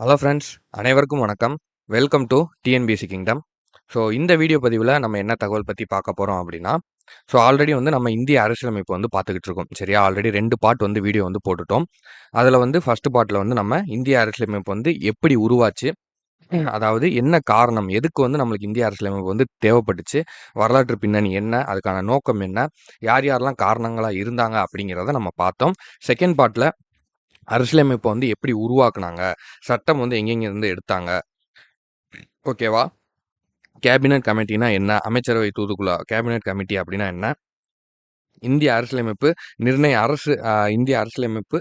Hello friends அனைவருக்கும் வணக்கம். Welcome to TNPSC kingdom so இந்த வீடியோ பதிவில் நம்ம என்ன தகவல் பற்றி பார்க்க போகிறோம் அப்படின்னா ஸோ ஆல்ரெடி வந்து நம்ம இந்திய அரசியலமைப்பு வந்து பார்த்துக்கிட்டு இருக்கோம். சரியா? ஆல்ரெடி ரெண்டு பார்ட் வந்து வீடியோ வந்து போட்டுட்டோம். அதில் வந்து ஃபஸ்ட்டு பார்ட்டில் வந்து நம்ம இந்திய அரசியலமைப்பு வந்து எப்படி உருவாச்சு அதாவது என்ன காரணம் எதுக்கு வந்து நம்மளுக்கு இந்திய அரசியலமைப்பு வந்து தேவைப்பட்டுச்சு வரலாற்று பின்னணி என்ன அதுக்கான நோக்கம் என்ன யார் யாரெல்லாம் காரணங்களாக இருந்தாங்க அப்படிங்கிறத நம்ம பார்த்தோம். செகண்ட் பார்ட்டில் அரசியலமைப்பை வந்து எப்படி உருவாக்குனாங்க? சட்டம் வந்து எங்கெங்கிருந்து எடுத்தாங்க? ஓகேவா கேபினட் கமிட்டினா என்ன? அமைச்சரவை தூதுக்குழா கேபினட் கமிட்டி அப்படின்னா என்ன? இந்திய அரசியலமைப்பு நிர்ணய அரசு இந்திய அரசியலமைப்பு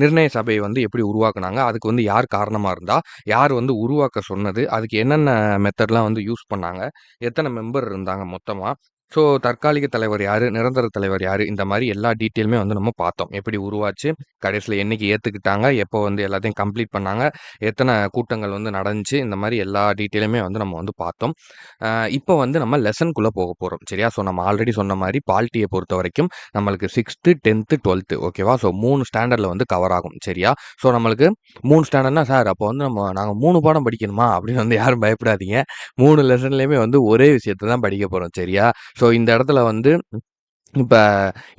நிர்ணய சபையை வந்து எப்படி உருவாக்குனாங்க? அதுக்கு வந்து யார் காரணமாக இருந்தா? யார் வந்து உருவாக்க சொன்னது? அதுக்கு என்னென்ன மெத்தட்லாம் வந்து யூஸ் பண்ணாங்க? எத்தனை மெம்பர் இருந்தாங்க மொத்தமாக ஸோ தற்காலிக தலைவர் யார்? நிரந்தர தலைவர் யார்? இந்த மாதிரி எல்லா டீட்டெயிலுமே வந்து நம்ம பார்த்தோம். எப்படி உருவாச்சு? கடைசியில் என்னைக்கு ஏற்றுக்கிட்டாங்க எப்போ வந்து எல்லாத்தையும் கம்ப்ளீட் பண்ணாங்க? எத்தனை கூட்டங்கள் வந்து நடந்துச்சு? இந்த மாதிரி எல்லா டீட்டெயிலுமே வந்து நம்ம வந்து பார்த்தோம். இப்போ வந்து நம்ம லெசனுக்குள்ளே போக போகிறோம் சரியா? ஸோ நம்ம ஆல்ரெடி சொன்ன மாதிரி பால்ட்டியை பொறுத்த வரைக்கும் நம்மளுக்கு சிக்ஸ்த்து டென்த்து டுவெல்த்து ஓகேவா ஸோ மூணு ஸ்டாண்டர்டில் வந்து கவர் ஆகும். சரியா? ஸோ நம்மளுக்கு மூணு ஸ்டாண்டர்ட்னா சார் அப்போ வந்து நம்ம நாங்கள் மூணு பாடம் படிக்கணுமா? அப்படின்னு வந்து யாரும் பயப்படாதீங்க. மூணு லெசன்லேயுமே வந்து ஒரே விஷயத்தை தான் படிக்க போகிறோம் சரியா? ஸோ இந்த இடத்துல வந்து இப்போ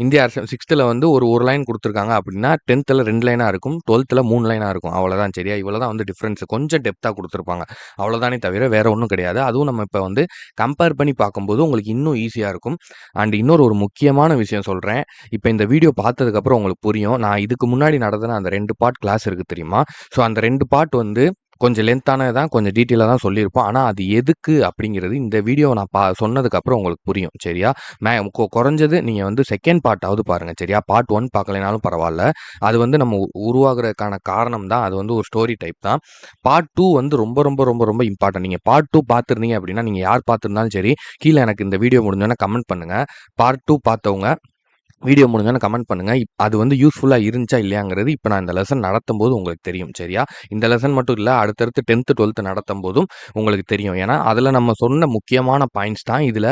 இந்திய அரசு சிக்ஸ்த்தில் வந்து ஒரு ஒரு லைன் கொடுத்துருக்காங்க அப்படின்னா டென்த்தில் ரெண்டு லைனாக இருக்கும் டுவெல்த்தில் மூணு லைனாக இருக்கும். அவ்வளோதான் சரியா? இவ்வளோ தான் வந்து டிஃப்ரென்ஸ் கொஞ்சம் டெப்த்தாக கொடுத்துருப்பாங்க. அவ்வளோதானே தவிர வேறு ஒன்றும் கிடையாது. அதுவும் நம்ம இப்போ வந்து கம்பேர் பண்ணி பார்க்கும்போது உங்களுக்கு இன்னும் ஈஸியாக இருக்கும். அண்ட் இன்னொரு ஒரு முக்கியமான விஷயம் சொல்கிறேன் இப்போ இந்த வீடியோ பார்த்ததுக்கப்புறம் உங்களுக்கு புரியும். நான் இதுக்கு முன்னாடி நடத்தின அந்த ரெண்டு பார்ட் கிளாஸ் இருக்குது தெரியுமா? ஸோ அந்த ரெண்டு பார்ட் வந்து கொஞ்சம் லென்த்தானது தான் கொஞ்சம் டீட்டெயிலாக தான் சொல்லியிருப்போம். ஆனால் அது எதுக்கு அப்படிங்கிறது இந்த வீடியோ நான் பா சொன்னதுக்கப்புறம் உங்களுக்கு புரியும் சரியா? மே குறைஞ்சது நீங்கள் வந்து செகண்ட் பார்ட்டாவது பாருங்கள் சரியா? பார்ட் ஒன் பார்க்கலைனாலும் பரவாயில்ல. அது வந்து நம்ம உருவாகிறதுக்கான காரணம் தான் அது வந்து ஒரு ஸ்டோரி டைப் தான். பார்ட் டூ வந்து ரொம்ப ரொம்ப ரொம்ப ரொம்ப இம்பார்ட்டன்ட் நீங்கள் பார்ட் டூ பார்த்துருந்தீங்க அப்படின்னா நீங்கள் யார் பார்த்துருந்தாலும் சரி கீழே எனக்கு இந்த வீடியோ முடிஞ்சோன்னா கமெண்ட் பண்ணுங்கள் பார்ட் டூ பார்த்தவங்க வீடியோ முடிஞ்சோன்னு கமெண்ட் பண்ணுங்கள் அது வந்து யூஸ்ஃபுல்லாக இருந்துச்சா இல்லையாங்கிறது இப்போ நான் இந்த லெசன் நடத்தும் போது உங்களுக்கு தெரியும். சரியா? இந்த லெசன் மட்டும் இல்லை அடுத்தடுத்து டென்த்து டுவெல்த்து நடத்தும் போதும் உங்களுக்கு தெரியும். ஏன்னா அதில் நம்ம சொன்ன முக்கியமான பாயிண்ட்ஸ் தான் இதில்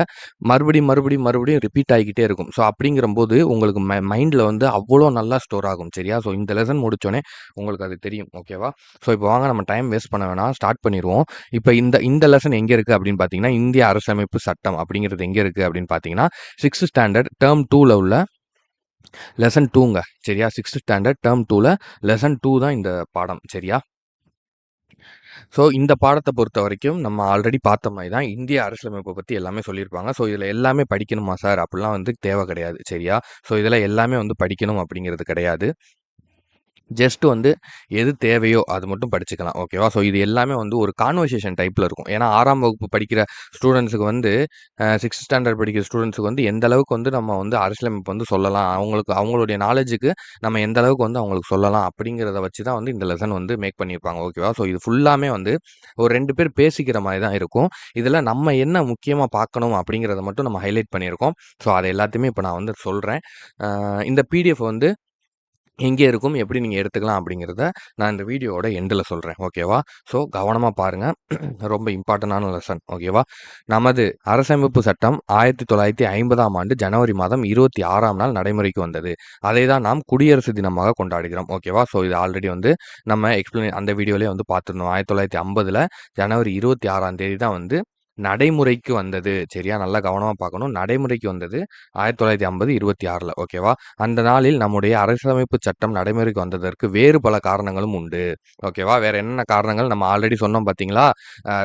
மறுபடியும் மறுபடியும் மறுபடியும் ரிப்பீட் ஆகிக்கிட்டே இருக்கும். ஸோ அப்படிங்கிறபோது உங்களுக்கு மை மைண்டில் வந்து அவ்வளோ நல்லா ஸ்டோர் ஆகும். சரியா? ஸோ இந்த லெசன் முடித்தோடனே உங்களுக்கு அது தெரியும். ஓகேவா ஸோ இப்போ வாங்க நம்ம டைம் வேஸ்ட் பண்ண வேணாம். ஸ்டார்ட் பண்ணிடுவோம். இப்போ இந்த இந்த லெசன் எங்கே இருக்குது அப்படின்னு பார்த்தீங்கன்னா இந்திய அரசமைப்பு சட்டம் அப்படிங்கிறது எங்கே இருக்குது அப்படின்னு பார்த்தீங்கன்னா சிக்ஸ்த் ஸ்டாண்டர்ட் டேர்ம் டூவில் உள்ள லெசன் டூங்க சரியா? சிக்ஸ்த் ஸ்டாண்டர்ட் டேர்ம் டூவில் லெசன் டூ தான் இந்த பாடம். சரியா? ஸோ இந்த பாடத்தை பொறுத்த வரைக்கும் நம்ம ஆல்ரெடி பார்த்த மாதிரி தான் இந்திய அரசியலமைப்பை பற்றி எல்லாமே சொல்லியிருப்பாங்க. ஸோ இதில் எல்லாமே படிக்கணுமா சார்? அப்படிலாம் வந்து தேவை கிடையாது. சரியா? ஸோ இதில் எல்லாமே வந்து படிக்கணும் அப்படிங்கிறது கிடையாது. ஜஸ்ட் வந்து எது தேவையோ அது மட்டும் படிச்சுக்கலாம் ஓகேவா ஸோ இது எல்லாமே வந்து ஒரு கான்வர்சேஷன் டைப்பில் இருக்கும். ஏன்னா ஆறாம் வகுப்பு படிக்கிற ஸ்டூடெண்ட்ஸுக்கு வந்து சிக்ஸ்த் ஸ்டாண்டர்ட் படிக்கிற ஸ்டூடெண்ட்ஸுக்கு வந்து எந்த அளவுக்கு வந்து நம்ம வந்து அரசியலமைப்பு வந்து சொல்லலாம். அவங்களுக்கு அவங்களுடைய நாலேஜுக்கு நம்ம எந்த அளவுக்கு வந்து அவங்களுக்கு சொல்லலாம் அப்படிங்கிறத வச்சு தான் வந்து இந்த லெசன் வந்து மேக் பண்ணியிருப்பாங்க ஓகேவா ஸோ இது ஃபுல்லாமே வந்து ஒரு ரெண்டு பேர் பேசிக்கிற மாதிரி தான் இருக்கும். இதில் நம்ம என்ன முக்கியமாக பார்க்கணும் அப்படிங்கிறத மட்டும் நம்ம ஹைலைட் பண்ணியிருக்கோம். ஸோ அதை எல்லாத்தையுமே இப்போ நான் வந்து சொல்கிறேன் இந்த பிடிஎஃப் வந்து எங்கே இருக்கும் எப்படி நீங்கள் எடுத்துக்கலாம் அப்படிங்கிறத நான் இந்த வீடியோவோட எண்டில் சொல்கிறேன் ஓகேவா ஸோ கவனமாக பாருங்கள் ரொம்ப இம்பார்ட்டண்டான லெசன் ஓகேவா நமது அரசமைப்பு சட்டம் ஆயிரத்தி தொள்ளாயிரத்தி ஐம்பதாம் ஆண்டு ஜனவரி மாதம் இருபத்தி ஆறாம் நாள் நடைமுறைக்கு வந்தது. அதை தான் நாம் குடியரசு தினமாக கொண்டாடுகிறோம். ஓகேவா ஸோ இது ஆல்ரெடி வந்து நம்ம எக்ஸ்பிளைன் அந்த வீடியோலேயே வந்து பார்த்துருந்தோம். ஆயிரத்தி தொள்ளாயிரத்தி ஐம்பதில் ஜனவரி இருபத்தி ஆறாம் தேதி தான் வந்து நடைமுறைக்கு வந்தது. சரியா? நல்லா கவனமாக பார்க்கணும். நடைமுறைக்கு வந்தது ஆயிரத்தி தொள்ளாயிரத்தி ஐம்பது இருபத்தி ஆறில். ஓகேவா? அந்த நாளில் நம்முடைய அரசியலமைப்பு சட்டம் நடைமுறைக்கு வந்ததற்கு வேறு பல காரணங்களும் உண்டு. ஓகேவா? வேற என்னென்ன காரணங்கள்? நம்ம ஆல்ரெடி சொன்னோம் பார்த்தீங்களா?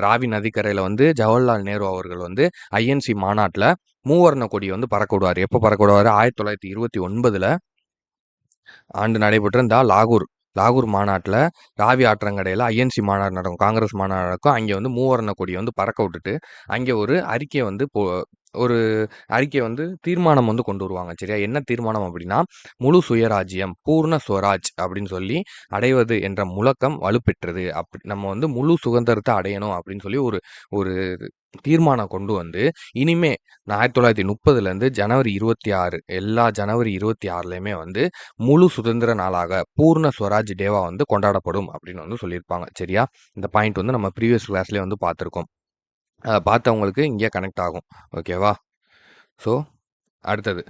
ராவி நதிக்கரையில் வந்து ஜவஹர்லால் நேரு அவர்கள் வந்து ஐஎன்சி மாநாட்டில் மூவர்ண கொடி வந்து பறக்க விடுவார் எப்போ பறக்க விடுவார் ஆயிரத்தி தொள்ளாயிரத்தி இருபத்தி ஒன்பதில் ஆண்டு நடைபெற்ற இந்த லாகூர் லாகூர் மாநாட்டில் ராவி ஆற்றங்கடையில் ஐஎன்சி மாநாடு நடக்கும். காங்கிரஸ் மாநாடு நடக்கும் அங்கே வந்து மூவர்ண கொடியை வந்து பறக்க விட்டுட்டு அங்கே ஒரு அறிக்கையை வந்து போ ஒரு அறிக்கை வந்து தீர்மானம் வந்து கொண்டு வருவாங்க. சரியா? என்ன தீர்மானம் அப்படின்னா முழு சுயராஜ்யம் பூர்ண சுவராஜ் அப்படின்னு சொல்லி அடைவது என்ற முழக்கம் வலுப்பெற்றது. அப்படி நம்ம வந்து முழு சுதந்திரத்தை அடையணும் அப்படின்னு சொல்லி ஒரு ஒரு தீர்மானம் கொண்டு வந்து இனிமே ஆயிரத்தி தொள்ளாயிரத்தி முப்பதுலேருந்து ஜனவரி இருபத்தி ஆறு எல்லா ஜனவரி இருபத்தி ஆறுலையுமே வந்து முழு சுதந்திர நாளாக பூர்ண ஸ்வராஜ் டேவா வந்து கொண்டாடப்படும் அப்படின்னு வந்து சொல்லியிருப்பாங்க. சரியா? இந்த பாயிண்ட் வந்து நம்ம ப்ரீவியஸ் கிளாஸ்லேயே வந்து பார்த்துருக்கோம். அதை பார்த்தவங்களுக்கு இங்கே கனெக்ட் ஆகும். ஓகேவா? ஸோ அடுத்தது.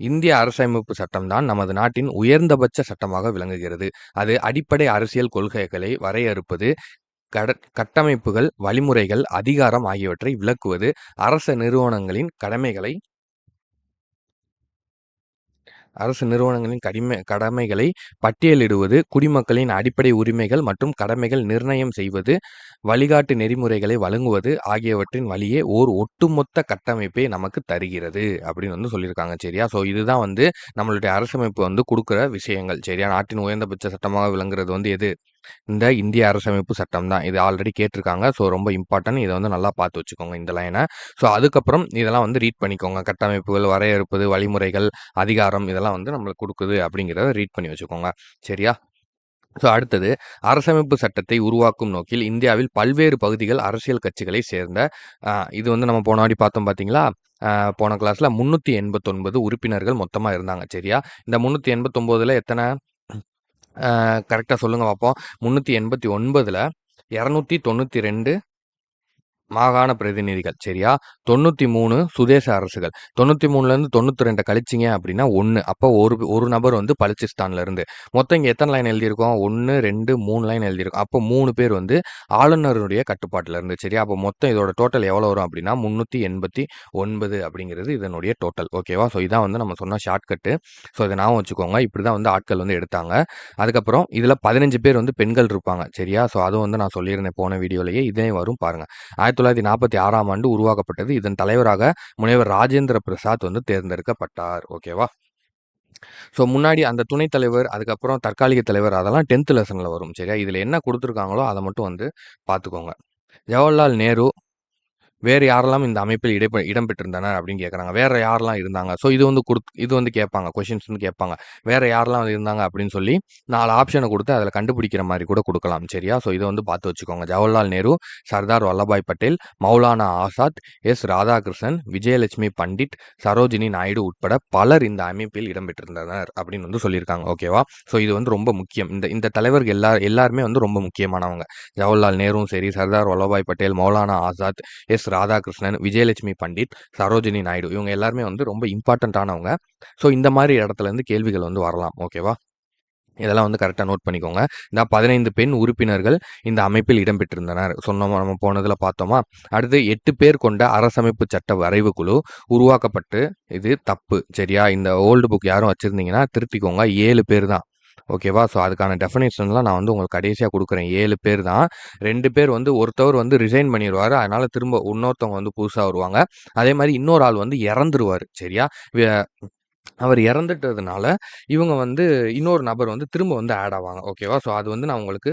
இந்திய அரசமைப்பு சட்டம் தான் நமது நாட்டின் உயர்ந்தபட்ச சட்டமாக விளங்குகிறது. அது அடிப்படை அரசியல் கொள்கைகளை வரையறுப்பது கட்டமைப்புகள் வழிமுறைகள் அதிகாரம் ஆகியவற்றை விளக்குவது அரச நிறுவனங்களின் கடமைகளை அரசு நிறுவனங்களின் கடிமை கடமைகளை பட்டியலிடுவது குடிமக்களின் அடிப்படை உரிமைகள் மற்றும் கடமைகள் நிர்ணயம் செய்வது வழிகாட்டு நெறிமுறைகளை வழங்குவது ஆகியவற்றின் வழியே ஓர் ஒட்டுமொத்த கட்டமைப்பை நமக்கு தருகிறது அப்படின்னு வந்து சொல்லியிருக்காங்க சரியா? ஸோ இதுதான் வந்து நம்மளுடைய அரசமைப்பு வந்து கொடுக்குற விஷயங்கள் சரியா? நாட்டின் உயர்ந்தபட்ச சட்டமாக விளங்குறது வந்து எது? இந்த இந்திய அரசமைப்பு சட்டம் தான். இது ஆல்ரெடி கேட்டிருக்காங்க. ஸோ ரொம்ப இம்பார்ட்டன்ட். இதை வந்து நல்லா பார்த்து வச்சுக்கோங்க இந்த லைனை. ஸோ அதுக்கப்புறம் இதெல்லாம் வந்து ரீட் பண்ணிக்கோங்க. கட்டமைப்புகள் வரையறுப்பது வழிமுறைகள் அதிகாரம் இதெல்லாம் வந்து நம்மளுக்கு கொடுக்குது அப்படிங்கிறத ரீட் பண்ணி வச்சுக்கோங்க. சரியா? ஸோ அடுத்தது அரசமைப்பு சட்டத்தை உருவாக்கும் நோக்கில் இந்தியாவில் பல்வேறு பகுதிகள் அரசியல் கட்சிகளை சேர்ந்த இது வந்து நம்ம போன வாடி பார்த்தோம் பார்த்தீங்களா? போன கிளாஸில் முந்நூற்றி எண்பத்தொன்பது உறுப்பினர்கள் மொத்தமாக இருந்தாங்க. சரியா? இந்த முந்நூற்றி எண்பத்தொம்போதில் எத்தனை? கரெக்டாக சொல்லுங்கள் பார்ப்போம் முந்நூற்றி எண்பத்தி ஒன்பதில் இரநூத்தி தொண்ணூற்றி ரெண்டு மாகாண பிரதிநிதிகள் சரியா? தொண்ணூற்றி மூணு சுதேச அரசுகள். தொண்ணூற்றி மூணுலேருந்து தொண்ணூற்றி ரெண்டை கழிச்சிங்க அப்படின்னா ஒன்று அப்போ ஒரு ஒரு நபர் வந்து பலுச்சிஸ்தான்ல இருந்து. மொத்தம் இங்கே எத்தனை லைன் எழுதியிருக்கோம்? ஒன்று ரெண்டு மூணு லைன் எழுதியிருக்கோம். அப்போ மூணு பேர் வந்து ஆளுநருடைய கட்டுப்பாட்டில் இருந்து சரியா? அப்போ மொத்தம் இதோட டோட்டல் எவ்வளோ வரும் அப்படின்னா முந்நூற்றி எண்பத்தி ஒன்பது அப்படிங்கிறது இதனுடைய டோட்டல் ஓகேவா ஸோ இதான் வந்து நம்ம சொன்ன ஷார்ட்கட்டு ஸோ இதை ஞாபகம் வச்சுக்கோங்க. இப்படி தான் வந்து ஆட்கள் வந்து எடுத்தாங்க. அதுக்கப்புறம் இதில் பதினஞ்சு பேர் வந்து பெண்கள் இருப்பாங்க சரியா? ஸோ அதுவும் வந்து நான் சொல்லியிருந்தேன் போன வீடியோலேயே இதே வரும் பாருங்கள் ஆயிரத்தி தொள்ளாயிரத்தி நாற்பத்தி ஆறாம் ஆண்டு உருவாக்கப்பட்டது. இதன் தலைவராக முனைவர் ராஜேந்திர பிரசாத் வந்து தேர்ந்தெடுக்கப்பட்டார். ஓகேவா ஸோ முன்னாடி அந்த துணைத் தலைவர் அதுக்கப்புறம் தற்காலிக தலைவர் அதெல்லாம் டென்த் லெசனில் வரும். சரியா? இதில் என்ன கொடுத்துருக்காங்களோ அதை மட்டும் வந்து பார்த்துக்கோங்க. ஜவஹர்லால் நேரு வேறு யாரெல்லாம் இந்த அமைப்பில் இடை இடம்பெற்றிருந்தனர் அப்படின்னு கேட்குறாங்க. வேறு யாரெல்லாம் இருந்தாங்க? ஸோ இது வந்து கொடுத்து இது வந்து கேட்பாங்க. கொஷின்ஸ் வந்து கேட்பாங்க. வேறு யாரெல்லாம் இருந்தாங்க அப்படின்னு சொல்லி நாலு ஆப்ஷனை கொடுத்து அதில் கண்டுபிடிக்கிற மாதிரி கூட கொடுக்கலாம். சரியா? ஸோ இதை வந்து பார்த்து வச்சுக்கோங்க. ஜவஹர்லால் நேரு சர்தார் வல்லபாய் பட்டேல் மௌலானா ஆசாத் எஸ். ராதாகிருஷ்ணன் விஜயலட்சுமி பண்டிட் சரோஜினி நாயுடு உட்பட பலர் இந்த அமைப்பில் இடம்பெற்றிருந்தனர் அப்படின்னு வந்து சொல்லியிருக்காங்க. ஓகேவா ஸோ இது வந்து ரொம்ப முக்கியம். இந்த இந்த தலைவர்கள் எல்லா எல்லாருமே வந்து ரொம்ப முக்கியமானவங்க. ஜவஹர்லால் நேரும் சரி சர்தார் வல்லபாய் பட்டேல் மௌலானா ஆசாத் எஸ். ராதாகிருஷ்ணன் விஜயலட்சுமி பண்டிட் சரோஜினி நாயுடு இவங்க எல்லாருமே வந்து ரொம்ப இம்பார்ட்டண்ட்டானவங்க ஸோ இந்த மாதிரி இடத்துலேருந்து கேள்விகள் வந்து வரலாம். ஓகேவா இதெல்லாம் வந்து கரெக்டாக நோட் பண்ணிக்கோங்க. இந்த பதினைந்து பெண் உறுப்பினர்கள் இந்த அமைப்பில் இடம்பெற்றிருந்தனர் சொன்னோம் நம்ம போனதில் பார்த்தோமா? அடுத்து எட்டு பேர் கொண்ட அரசமைப்பு சட்ட வரைவு குழு உருவாக்கப்பட்டு இது தப்பு. சரியா? இந்த ஓல்டு புக் யாரும் வச்சுருந்தீங்கன்னா திருத்திக்கோங்க. ஏழு பேர் தான். ஓகேவா? ஸோ அதுக்கான டெஃபினேஷன்லாம் நான் வந்து உங்களுக்கு கடைசியாக கொடுக்குறேன். ஏழு பேர் தான். ரெண்டு பேர் வந்து ஒருத்தவர் வந்து ரிசைன் பண்ணிடுவார் அதனால் திரும்ப இன்னொருத்தவங்க வந்து புதுசாக வருவாங்க. அதே மாதிரி இன்னொரு ஆள் வந்து இறந்துருவார். சரியா? அவர் இறந்துட்டதுனால இவங்க வந்து இன்னொரு நபர் வந்து திரும்ப வந்து ஆட் ஆவாங்க. ஓகேவா ஸோ அது வந்து நான் உங்களுக்கு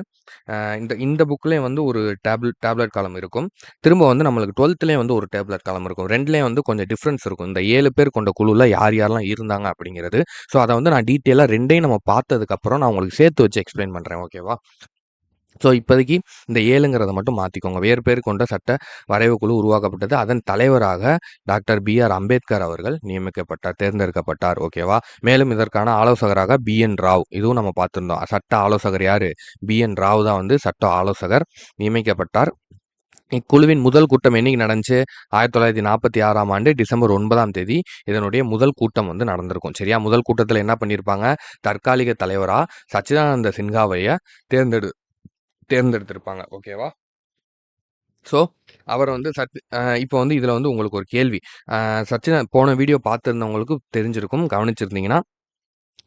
இந்த இந்த புக்லேயும் வந்து ஒரு டேப்லெட் டேப்லெட் காலம் இருக்கும். திரும்ப வந்து நம்மளுக்கு டுவெல்த்லேயும் வந்து ஒரு டேப்லெட் காலம் இருக்கும். ரெண்டுலேயும் வந்து கொஞ்சம் டிஃப்ரென்ஸ் இருக்கும். இந்த ஏழு பேர் கொண்ட குழுவில் யார் யாரெல்லாம் இருந்தாங்க அப்படிங்கிறது. ஸோ அதை வந்து நான் டீட்டெயிலாக ரெண்டையும் நம்ம பார்த்ததுக்கப்புறம் நான் உங்களுக்கு சேர்த்து வச்சு எக்ஸ்பிளைன் பண்ணுறேன் ஓகேவா ஸோ இப்போதைக்கு இந்த ஏழுங்கிறத மட்டும் மாற்றிக்கோங்க வேறு பேர் கொண்ட சட்ட வரைவு குழு உருவாக்கப்பட்டது. அதன் தலைவராக டாக்டர் பி ஆர் அம்பேத்கர் அவர்கள் நியமிக்கப்பட்டார் தேர்ந்தெடுக்கப்பட்டார். ஓகேவா மேலும் இதற்கான ஆலோசகராக பி என் ராவ். இதுவும் நம்ம பார்த்துருந்தோம். சட்ட ஆலோசகர் யார்? பி என் ராவ் தான் வந்து சட்ட ஆலோசகர் நியமிக்கப்பட்டார். இக்குழுவின் முதல் கூட்டம் என்னைக்கு நடந்துச்சு? ஆயிரத்தி தொள்ளாயிரத்தி நாற்பத்தி ஆறாம் ஆண்டு டிசம்பர் ஒன்பதாம் தேதி இதனுடைய முதல் கூட்டம் வந்து நடந்திருக்கும். சரியா? முதல் கூட்டத்தில் என்ன பண்ணியிருப்பாங்க தற்காலிக தலைவராக சச்சிதானந்த சின்ஹாவையை தேர்ந்தெடு தேர்ந்தெடுத்திருப்பாங்க. ஓகேவா? ஸோ அவர் வந்து சத் இப்போ வந்து இதில் வந்து உங்களுக்கு ஒரு கேள்வி. சச்சினை போன வீடியோ பார்த்துருந்தவங்களுக்கு தெரிஞ்சிருக்கும் கவனிச்சிருந்தீங்கன்னா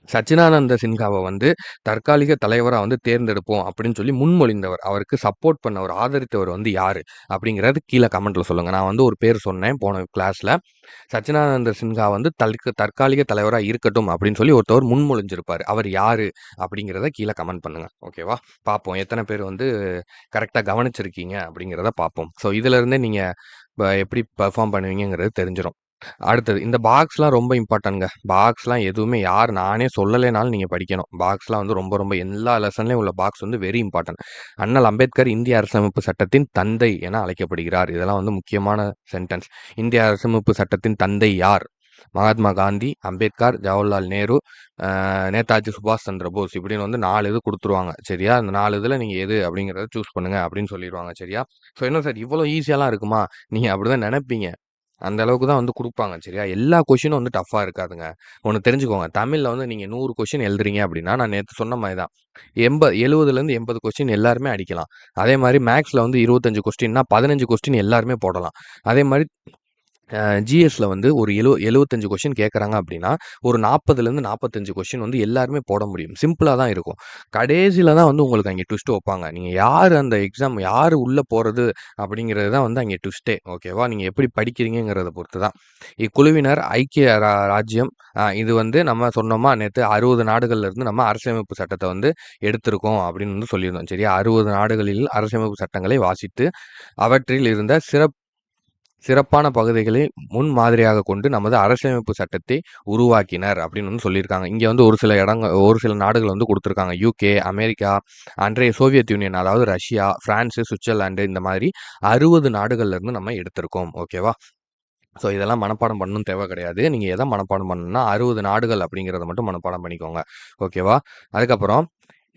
சச்சிதானந்த சின்ஹாவை வந்து தற்காலிக தலைவராக வந்து தேர்ந்தெடுப்போம் அப்படின்னு சொல்லி முன்மொழிந்தவர். அவருக்கு சப்போர்ட் பண்ணவர் ஆதரித்தவர் வந்து யார்? அப்படிங்கிறது கீழே கமெண்ட்டில் சொல்லுங்கள் நான் வந்து ஒரு பேர் சொன்னேன் போன கிளாஸில் சச்சிதானந்த சின்ஹா வந்து தற்கு தற்காலிக தலைவராக இருக்கட்டும் அப்படின்னு சொல்லி ஒருத்தவர் முன்மொழிஞ்சிருப்பார். அவர் யார்? அப்படிங்கிறத கீழே கமெண்ட் பண்ணுங்கள் ஓகேவா பார்ப்போம். எத்தனை பேர் வந்து கரெக்டாக கவனிச்சிருக்கீங்க அப்படிங்கிறத பார்ப்போம். ஸோ இதிலேருந்தே நீங்கள் எப்படி பர்ஃபார்ம் பண்ணுவீங்கிறது தெரிஞ்சிடும் அடுத்தது இந்த பாக்ஸ்லாம் ரொம்ப இம்பார்ட்டன்ங்க பாக்ஸ்லாம் எதுவுமே யார் நானே சொல்லலைனாலும் நீங்கள் படிக்கணும். பாக்ஸ்லாம் வந்து ரொம்ப ரொம்ப எல்லா லெசன்லேயும் உள்ள பாக்ஸ் வந்து வெரி இம்பார்ட்டன்ட் அண்ணல் அம்பேத்கர் இந்திய அரசமைப்பு சட்டத்தின் தந்தை என அழைக்கப்படுகிறார். இதெல்லாம் வந்து முக்கியமான சென்டென்ஸ் இந்திய அரசமைப்பு சட்டத்தின் தந்தை யார்? மகாத்மா காந்தி அம்பேத்கர் ஜவஹர்லால் நேரு நேதாஜி சுபாஷ் சந்திர போஸ் இப்படின்னு வந்து நாலு இது கொடுத்துருவாங்க. சரியா? அந்த நாலு இதில் நீங்கள் எது அப்படிங்கிறத சூஸ் பண்ணுங்க அப்படின்னு சொல்லிடுவாங்க. சரியா? ஸோ என்ன சார் இவ்வளோ ஈஸியாலாம் இருக்குமா? நீங்கள் அப்படி தான் நினைப்பீங்க. அந்த அளவுக்கு தான் வந்து கொடுப்பாங்க சரியா? எல்லா கொஷினும் வந்து டஃப்பாக இருக்காதுங்க. ஒன்று தெரிஞ்சுக்கோங்க. தமிழில் வந்து நீங்கள் நூறு கொஸ்டின் எழுதுறீங்க அப்படின்னா, நான் நேற்று சொன்ன மாதிரி தான். எண்பது எழுபதுலேருந்து எண்பது கொஸ்டின் எல்லாருமே அடிக்கலாம். அதே மாதிரி மேக்ஸில் வந்து 25 கொஸ்டின்னா 15 கொஸ்டின் எல்லாருமே போடலாம். அதே மாதிரி ஜிஎஸ்ல வந்து ஒரு எழு 75 கொஸ்டின் கேட்குறாங்க அப்படின்னா, ஒரு 40லேருந்து 45 கொஸ்டின் வந்து எல்லாருமே போட முடியும். சிம்பிளாக தான் இருக்கும். கடைசியில் தான் வந்து உங்களுக்கு அங்கே ட்விஸ்ட் வைப்பாங்க நீங்கள் யார் அந்த எக்ஸாம் யார் உள்ளே போகிறது அப்படிங்கிறது தான் வந்து அங்கே ட்விஸ்ட்டே. ஓகேவா? நீங்கள் எப்படி படிக்கிறீங்கங்கிறத பொறுத்து தான். இக்குழுவினர் ஐக்கிய ரா ராஜ்யம் இது வந்து நம்ம சொன்னோமா நேற்று அறுபது நாடுகள்லேருந்து நம்ம அரசியலமைப்பு சட்டத்தை வந்து எடுத்திருக்கோம் அப்படின்னு வந்து சொல்லியிருந்தோம். சரியா? 60 நாடுகளில் அரசியலமைப்பு சட்டங்களை வாசித்து, அவற்றில் இருந்த சிறப்பு சிறப்பான பகுதிகளை முன் மாதிரியாக கொண்டு நமது அரசியலமைப்பு சட்டத்தை உருவாக்கினர் அப்படின்னு வந்து சொல்லியிருக்காங்க. இங்கே வந்து ஒரு சில இடங்க ஒரு சில நாடுகள் வந்து கொடுத்துருக்காங்க யுகே, அமெரிக்கா, அன்றைய சோவியத் யூனியன் அதாவது ரஷ்யா, பிரான்ஸு சுவிட்சர்லாண்டு இந்த மாதிரி அறுபது நாடுகள்லேருந்து நம்ம எடுத்திருக்கோம். ஓகேவா? ஸோ இதெல்லாம் மனப்பாடம் பண்ணணும் தேவை கிடையாது. நீங்கள் எதை மனப்பாடம் பண்ணணும்னா 60 நாடுகள் அப்படிங்கிறத மட்டும் மனப்பாடம் பண்ணிக்கோங்க. ஓகேவா? அதுக்கப்புறம்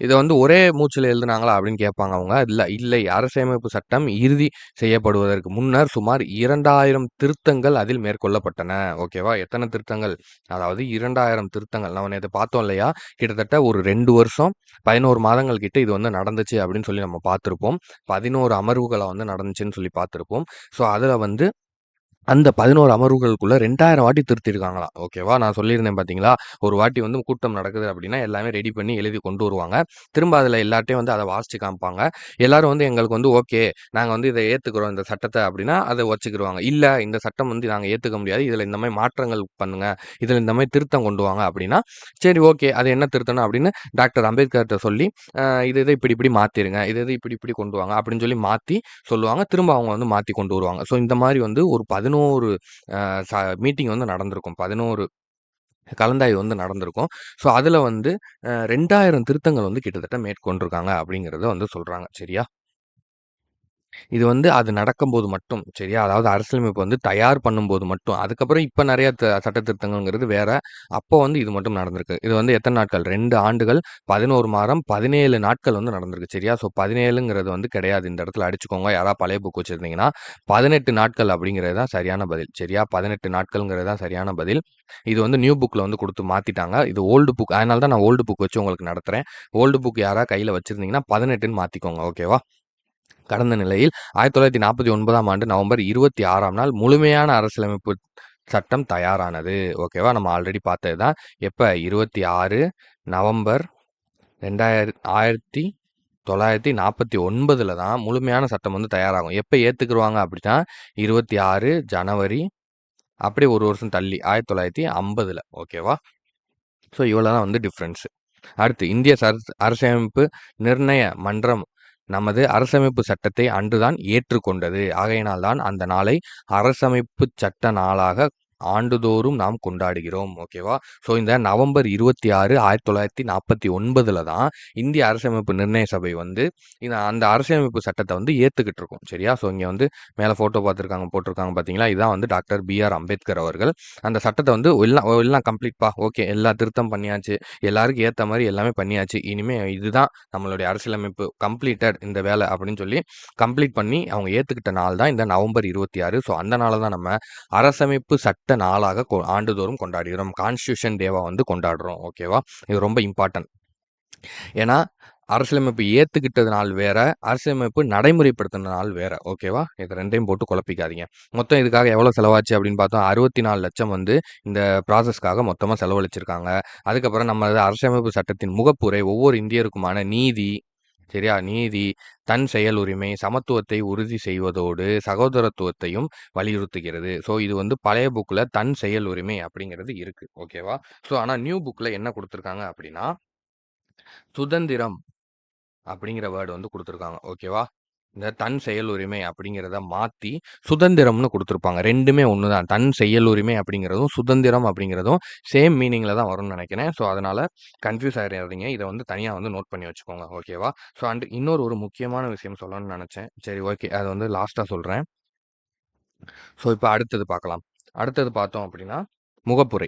இதை வந்து ஒரே மூச்சில் எழுதுனாங்களா அப்படின்னு கேட்பாங்க அவங்க. இல்லை இல்லை. அரசியமைப்பு சட்டம் இறுதி செய்யப்படுவதற்கு முன்னர் சுமார் 2000 திருத்தங்கள் அதில் மேற்கொள்ளப்பட்டன. ஓகேவா? எத்தனை திருத்தங்கள்? அதாவது 2000 திருத்தங்கள். நம்ம இதை பார்த்தோம் இல்லையா? கிட்டத்தட்ட ஒரு ரெண்டு வருஷம் 11 மாதங்கள் கிட்ட இது வந்து நடந்துச்சு அப்படின்னு சொல்லி நம்ம பார்த்துருப்போம் பதினோரு அமர்வுகளை வந்து நடந்துச்சுன்னு சொல்லி பார்த்துருப்போம் ஸோ அதில் வந்து அந்த 11 அமர்வுகளுக்குள்ள 2000 வாட்டி திருத்திருக்காங்களா ஓகேவா? நான் சொல்லியிருந்தேன் பார்த்தீங்களா? ஒரு வாட்டி வந்து கூட்டம் நடக்குது அப்படின்னா, எல்லாமே ரெடி பண்ணி எழுதி கொண்டு வருவாங்க. திரும்ப அதில் எல்லாட்டையும் வந்து அதை வாசிச்சு காமிப்பாங்க. எல்லாரும் வந்து எங்களுக்கு வந்து ஓகே. நாங்கள் வந்து இதை ஏற்றுக்கிறோம் இந்த சட்டத்தை அப்படின்னா, அதை வச்சுக்கிருவாங்க. இல்லை இந்த சட்டம் வந்து நாங்கள் ஏற்றுக்க முடியாது. இதில் இந்த மாதிரி மாற்றங்கள் பண்ணுங்க. இதில் இந்த மாதிரி திருத்தம் கொண்டு வாங்க அப்படின்னா, சரி ஓகே. அது என்ன திருத்தணும் அப்படின்னு டாக்டர் அம்பேத்கர்ட்ட சொல்லி, இது இதை இப்படி இப்படி மாற்றிடுங்க இது இது இப்படி இப்படி கொண்டு வாங்க அப்படின்னு சொல்லி மாற்றி சொல்லுவாங்க. திரும்ப அவங்க வந்து மாற்றி கொண்டு வருவாங்க. ஸோ இந்த மாதிரி வந்து ஒரு 11 பதினோரு மீட்டிங் வந்து நடந்திருக்கும். 11 கலந்தாய்வு வந்து நடந்திருக்கும். ஸோ அதில் வந்து ரெண்டாயிரம் திருத்தங்கள் வந்து கிட்டத்தட்ட மேற்கொண்டிருக்காங்க அப்படிங்கிறத வந்து சொல்கிறாங்க சரியா? இது வந்து அது நடக்கும்போது மட்டும். சரியா? அதாவது அரசியலமைப்பு வந்து தயார் பண்ணும்போது மட்டும். அதுக்கப்புறம் இப்போ நிறைய த சட்ட திருத்தங்கள்ங்கிறது வேற. அப்போ வந்து இது மட்டும் நடந்திருக்கு. இது வந்து எத்தனை நாட்கள்? ரெண்டு ஆண்டுகள், 11 மாதம், 17 நாட்கள் வந்து நடந்திருக்கு. சரியா? ஸோ 17ங்கிறது வந்து கிடையாது. இந்த இடத்துல அடிச்சுக்கோங்க. யாராவது பழைய புக் வச்சுருந்தீங்கன்னா பதினெட்டு நாட்கள் அப்படிங்கிறது தான் சரியான பதில். சரியா? 18 நாட்கள்ங்கிறது தான் சரியான பதில். இது வந்து நியூ புக்கில் வந்து கொடுத்து மாற்றிட்டாங்க இது ஓல்டு புக். அதனால தான் நான் ஓல்டு புக் வச்சு உங்களுக்கு நடத்துகிறேன் ஓல்டு புக் யாராவது கையில் வச்சுருந்தீங்கன்னா பதினெட்டுன்னு மாற்றிக்கோங்க ஓகேவா? கடந்த நிலையில் ஆயிரத்தி தொள்ளாயிரத்தி நாற்பத்தி ஒன்பதாம் ஆண்டு நவம்பர் இருபத்தி ஆறாம் நாள் முழுமையான அரசியலமைப்பு சட்டம் தயாரானது. ஓகேவா நம்ம ஆல்ரெடி பார்த்தது தான் எப்போ? இருபத்தி ஆறு நவம்பர் ரெண்டாயிர ஆயிரத்தி தொள்ளாயிரத்தி நாற்பத்தி ஒன்பதில் தான் முழுமையான சட்டம் வந்து தயாராகும். எப்போ ஏற்றுக்குருவாங்க அப்படின்னா இருபத்தி ஆறு ஜனவரி அப்படியே ஒரு வருஷம் தள்ளி ஆயிரத்தி தொள்ளாயிரத்தி ஐம்பதில். ஓகேவா ஸோ இவ்வளோ தான் வந்து டிஃப்ரென்ஸு அடுத்து இந்திய அரசியமைப்பு நிர்ணய மன்றம் நமது அரசமைப்பு சட்டத்தை அன்றுதான் ஏற்றுக்கொண்டது. ஆகையினால் தான் அந்த நாளை அரசமைப்புச் சட்ட நாளாக ஆண்டுதோறும் நாம் கொண்டாடுகிறோம். ஓகேவா? ஸோ இந்த நவம்பர் 26, 1949ல தான் இந்திய அரசியமைப்பு நிர்ணய சபை வந்து அந்த அரசியமைப்பு சட்டத்தை வந்து ஏற்றுக்கிட்டு இருக்கும். சரியா? ஸோ இங்கே வந்து மேலே ஃபோட்டோ பார்த்துருக்காங்க போட்டிருக்காங்க பார்த்தீங்களா? இதான் வந்து டாக்டர் பி.ஆர். அம்பேத்கர் அவர்கள். அந்த சட்டத்தை வந்து எல்லாம் எல்லாம் கம்ப்ளீட்பா ஓகே. எல்லா திருத்தம் பண்ணியாச்சு. எல்லாருக்கும் ஏற்ற மாதிரி எல்லாமே பண்ணியாச்சு. இனிமேல் இதுதான் நம்மளுடைய அரசியலமைப்பு கம்ப்ளீட்டட் இந்த வேலை அப்படின்னு சொல்லி கம்ப்ளீட் பண்ணி அவங்க ஏற்றுக்கிட்ட நாள் தான் இந்த நவம்பர் 26. ஸோ அந்த நாள் தான் நம்ம அரசமைப்பு சட்ட நாளாக ஆண்டுதோறும் கொண்டாடுகிறோம். கான்ஸ்டியூஷன் டேவா வந்து கொண்டாடுறோம். ஓகேவா? இது ரொம்ப இம்பார்ட்டன்ட். ஏன்னா, அரசியலமைப்பு ஏற்றுக்கிட்டது நாள் வேற, அரசியலமைப்பு நடைமுறைப்படுத்தின நாள் வேற. ஓகேவா? இது ரெண்டையும் போட்டு குழப்பிக்காதீங்க. மொத்தம் இதுக்காக எவ்வளோ செலவாச்சு அப்படின்னு பார்த்தோம். 64,00,000 வந்து இந்த ப்ராசஸ்க்காக மொத்தமாக செலவழிச்சிருக்காங்க. அதுக்கப்புறம் நம்ம அரசியலமைப்பு சட்டத்தின் முகப்புரை ஒவ்வொரு இந்தியருக்குமான நீதி சரியா? நீதி, தன் செயல் உரிமை, சமத்துவத்தை உறுதி செய்வதோடு சகோதரத்துவத்தையும் வலியுறுத்துகிறது. ஸோ இது வந்து பழைய புக்கில் தன் செயல் உரிமை அப்படிங்கிறது இருக்கு. ஓகேவா? ஸோ ஆனால் நியூ புக்கில் என்ன கொடுத்துருக்காங்க அப்படின்னா சுதந்திரம் அப்படிங்கிற வேர்டு வந்து கொடுத்துருக்காங்க ஓகேவா? இந்த தன் செயல் உரிமை அப்படிங்கிறத மாற்றி சுதந்திரம்னு கொடுத்துருப்பாங்க ரெண்டுமே ஒன்று தான். தன் செயல் உரிமை அப்படிங்கிறதும், சுதந்திரம் அப்படிங்கிறதும் சேம் மீனிங்கில் தான் வரும்னு நினைக்கிறேன் ஸோ அதனால் கன்ஃப்யூஸ் ஆகிடாதீங்க இதை வந்து தனியாக வந்து நோட் பண்ணி வச்சுக்கோங்க. ஓகேவா? ஸோ அண்ட் இன்னொரு ஒரு முக்கியமான விஷயம் சொல்லணும்னு நினச்சேன் சரி ஓகே. அதை வந்து லாஸ்ட்டாக சொல்கிறேன் ஸோ இப்போ அடுத்தது பார்க்கலாம். அடுத்தது பார்த்தோம் அப்படின்னா, முகப்புரை.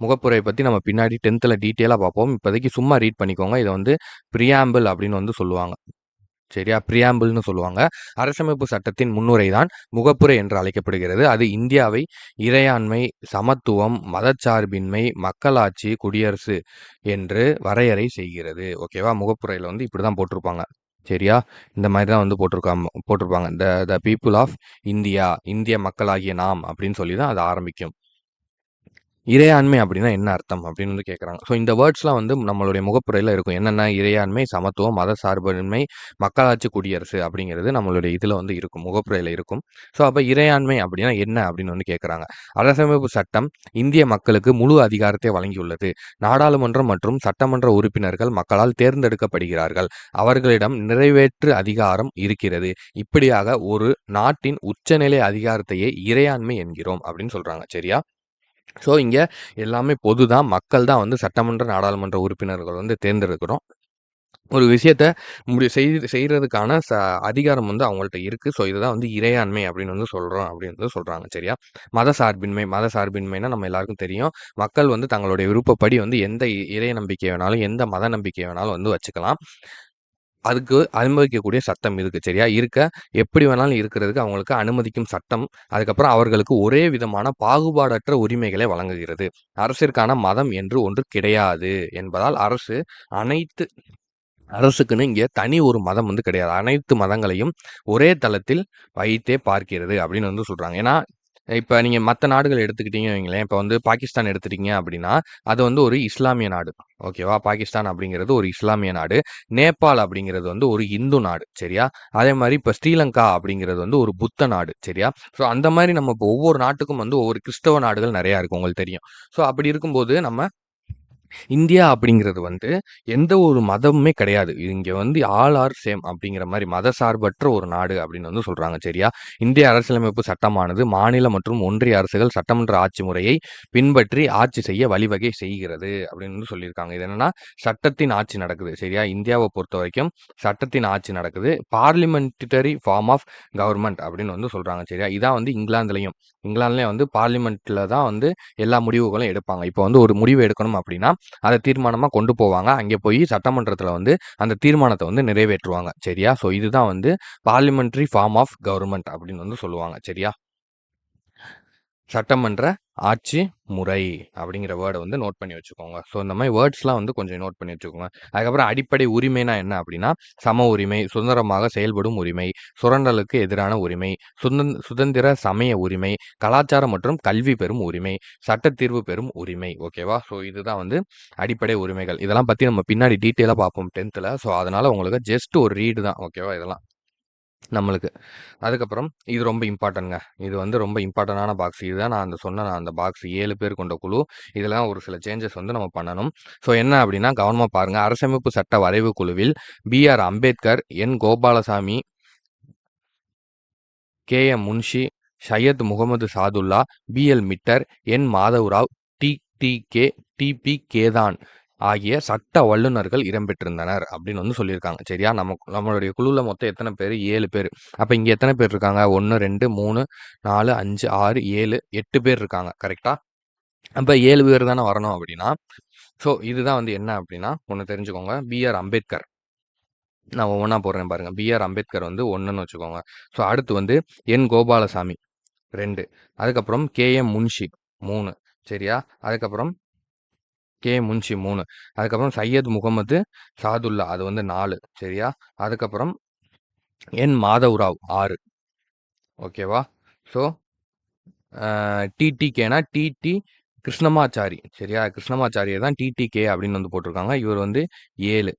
முகப்புரை பற்றி நம்ம பின்னாடி டென்த்தில் டீட்டெயிலாக பார்ப்போம். இப்போதைக்கு சும்மா ரீட் பண்ணிக்கோங்க. இதை வந்து ப்ரியாம்பிள் அப்படின்னு வந்து சொல்லுவாங்க. சரியா? பிரியாம்பிள்னு சொல்லுவாங்க. அரசமைப்பு சட்டத்தின் முன்னுரை தான் முகப்புரை என்று அழைக்கப்படுகிறது. அது இந்தியாவை இறையாண்மை சமத்துவம் மதச்சார்பின்மை மக்களாட்சி குடியரசு என்று வரையறை செய்கிறது. ஓகேவா? முகப்புரையில் வந்து இப்படி தான் போட்டிருப்பாங்க. சரியா? இந்த மாதிரி தான் வந்து போட்டிருக்காங்க போட்டிருப்பாங்க. The the people of India இந்திய மக்களாகிய நாம் அப்படின்னு சொல்லி தான் அது ஆரம்பிக்கும். இறையாண்மை அப்படின்னா என்ன அர்த்தம் அப்படின்னு வந்து கேட்குறாங்க ஸோ இந்த வேர்ட்ஸ்லாம் வந்து நம்மளுடைய முகப்புரையில் இருக்கும். என்னென்ன இறையாண்மை சமத்துவம் மத சார்பின்மை மக்களாட்சி குடியரசு அப்படிங்கிறது நம்மளுடைய இதில் வந்து இருக்கும் முகப்புரையில் இருக்கும். ஸோ அப்போ இறையாண்மை அப்படின்னா என்ன அப்படின்னு வந்து கேட்குறாங்க அரசமைப்பு சட்டம் இந்திய மக்களுக்கு முழு அதிகாரத்தை வழங்கியுள்ளது. நாடாளுமன்றம் மற்றும் சட்டமன்ற உறுப்பினர்கள் மக்களால் தேர்ந்தெடுக்கப்படுகிறார்கள். அவர்களிடம் நிறைவேற்று அதிகாரம் இருக்கிறது. இப்படியாக ஒரு நாட்டின் உச்சநிலை அதிகாரத்தையே இறையாண்மை என்கிறோம் அப்படின்னு சொல்கிறாங்க சரியா? ஸோ இங்கே எல்லாமே பொது தான் மக்கள் தான் வந்து சட்டமன்ற நாடாளுமன்ற உறுப்பினர்கள் வந்து தேர்ந்தெடுக்கிறோம். ஒரு விஷயத்த முடி செய் செய்கிறதுக்கான ச அதிகாரம் வந்து அவங்கள்ட்ட இருக்குது ஸோ இதுதான் வந்து இறையாண்மை அப்படின்னு வந்து சொல்கிறோம் அப்படின்னு வந்து சொல்கிறாங்க சரியா? மத சார்பின்மை மத சார்பின்மைனா நம்ம எல்லாருக்கும் தெரியும். மக்கள் வந்து தங்களுடைய விருப்பப்படி வந்து எந்த இறை நம்பிக்கை வேணாலும் எந்த மத நம்பிக்கை வேணாலும் வந்து வச்சுக்கலாம். அதுக்கு அனுமதிக்கக்கூடிய சட்டம் இருக்குது சரியா? இருக்க எப்படி வேணாலும் இருக்கிறதுக்கு அவங்களுக்கு அனுமதிக்கும் சட்டம். அதுக்கப்புறம் அவர்களுக்கு ஒரே விதமான பாகுபாடற்ற உரிமைகளை வழங்குகிறது. அரசிற்கான மதம் என்று ஒன்று கிடையாது என்பதால் அரசு அனைத்து அரசுக்குன்னு இங்கே தனி ஒரு மதம் வந்து கிடையாது. அனைத்து மதங்களையும் ஒரே தளத்தில் வைத்தே பார்க்கிறது அப்படின்னு வந்து சொல்கிறாங்க ஏன்னா இப்போ நீங்கள் மற்ற நாடுகள் எடுத்துக்கிட்டீங்கன்னு வைங்களேன். இப்போ வந்து பாகிஸ்தான் எடுத்துட்டீங்க அப்படின்னா அது வந்து ஒரு இஸ்லாமிய நாடு. ஓகேவா பாகிஸ்தான் அப்படிங்கிறது ஒரு இஸ்லாமிய நாடு. நேபாள் அப்படிங்கிறது வந்து ஒரு இந்து நாடு சரியா? அதே மாதிரி இப்போ ஸ்ரீலங்கா அப்படிங்கிறது வந்து ஒரு புத்த நாடு சரியா? ஸோ அந்த மாதிரி நம்ம இப்போ ஒவ்வொரு நாட்டுக்கும் வந்து ஒவ்வொரு கிறிஸ்தவ நாடுகள் நிறையா இருக்கும் உங்களுக்கு தெரியும். ஸோ அப்படி இருக்கும்போது நம்ம இந்தியா அப்படிங்கிறது வந்து எந்த ஒரு மதமுமே கிடையாது. இங்கே வந்து ஆல் ஆர் சேம் அப்படிங்கிற மாதிரி மத சார்பற்ற ஒரு நாடு அப்படின்னு வந்து சொல்கிறாங்க சரியா? இந்திய அரசியலமைப்பு சட்டமானது மாநில மற்றும் ஒன்றிய அரசுகள் சட்டமன்ற ஆட்சி முறையை பின்பற்றி ஆட்சி செய்ய வழிவகை செய்கிறது அப்படின்னு வந்து சொல்லியிருக்காங்க. இது என்னன்னா சட்டத்தின் ஆட்சி நடக்குது சரியா? இந்தியாவை பொறுத்த வரைக்கும் சட்டத்தின் ஆட்சி நடக்குது. பார்லிமெண்டரி ஃபார்ம் ஆஃப் கவர்மெண்ட் அப்படின்னு வந்து சொல்கிறாங்க சரியா? இதான் வந்து இங்கிலாந்துலையும். இங்கிலாந்துலேயும் வந்து பார்லிமெண்ட்டில் தான் வந்து எல்லா முடிவுகளும் எடுப்பாங்க. இப்போ வந்து ஒரு முடிவு எடுக்கணும் அப்படின்னா அதை தீர்மானமாக கொண்டு போவாங்க. அங்கே போய் சட்டமன்றத்தில் வந்து அந்த தீர்மானத்தை வந்து நிறைவேற்றுவாங்க. சரியா? ஸோ இதுதான் வந்து பார்லிமெண்ட்ரி ஃபார்ம் ஆஃப் கவர்மெண்ட் அப்படின்னு வந்து சொல்லுவாங்க. சரியா? சட்டமன்ற ஆட்சி முறை அப்படிங்கிற வேர்டை வந்து நோட் பண்ணி வச்சுக்கோங்க. ஸோ இந்த மாதிரி வேர்ட்ஸ்லாம் வந்து கொஞ்சம் நோட் பண்ணி வச்சுக்கோங்க. அதுக்கப்புறம் அடிப்படை உரிமைனா என்ன அப்படின்னா சம உரிமை சுதந்திரமாக செயல்படும் உரிமை சுரண்டலுக்கு எதிரான உரிமை சுதந் சுதந்திர சமய உரிமை கலாச்சாரம் மற்றும் கல்வி பெறும் உரிமை சட்டத்தீர்வு பெறும் உரிமை. ஓகேவா ஸோ இதுதான் வந்து அடிப்படை உரிமைகள். இதெல்லாம் பற்றி நம்ம பின்னாடி டீட்டெயிலாக பார்ப்போம் டென்த்தில் ஸோ அதனால் உங்களுக்கு ஜஸ்ட் ஒரு ரீடு தான். ஓகேவா இதெல்லாம். நம்மளுக்கு. அதுக்கப்புறம் இது ரொம்ப இம்பார்ட்டன்ங்க. இது வந்து ரொம்ப இம்பார்ட்டண்டான பாக்ஸ். இதுதான் நான் அந்த சொன்ன நான் அந்த பாக்ஸ் ஏழு பேர் கொண்ட குழு. இதெல்லாம் ஒரு சில சேஞ்சஸ் வந்து நம்ம பண்ணணும். ஸோ என்ன அப்படின்னா கவனமாக பாருங்கள் அரசமைப்பு சட்ட வரைவு குழுவில் B R Ambedkar N. Gopalaswami K. M. Munshi Syed Mohammad Saadulla B L Mitter N. Madhava Rao T. T. K. D P Khaitan. ஆகிய சட்ட வல்லுநர்கள் இடம்பெற்றிருந்தனர் அப்படின்னு வந்து சொல்லியிருக்காங்க. சரியா? நம்ம நம்மளுடைய குழுவில் மொத்தம் எத்தனை பேர்? ஏழு பேர். அப்போ இங்கே எத்தனை பேர் இருக்காங்க? ஒன்று ரெண்டு மூணு நாலு அஞ்சு ஆறு ஏழு எட்டு பேர் இருக்காங்க. கரெக்டாக அப்போ ஏழு பேர் தானே வரணும் அப்படின்னா ஸோ இதுதான் வந்து என்ன அப்படின்னா ஒன்று தெரிஞ்சுக்கோங்க. B R Ambedkar. நான் ஒவ்வொன்றா போடுறேன் பாருங்கள் பிஆர் அம்பேத்கர் வந்து ஒன்றுன்னு வச்சுக்கோங்க. ஸோ அடுத்து வந்து என் கோபாலசாமி. ரெண்டு. அதுக்கப்புறம் கேஎம் முன்ஷி. மூணு. சரியா? அதுக்கப்புறம் கே முன்ஷி மூணு. அதுக்கப்புறம் சையத் முகமது சாதுல்லா அது வந்து நாலு சரியா? அதுக்கப்புறம் என் மாதவ்ராவ் ஆறு. ஓகேவா? ஸோ டிடிகேனா டிடி கிருஷ்ணமாச்சாரி சரியா? கிருஷ்ணமாச்சாரியை தான் டிடிகே அப்படின்னு வந்து போட்டிருக்காங்க. இவர் வந்து ஏழு.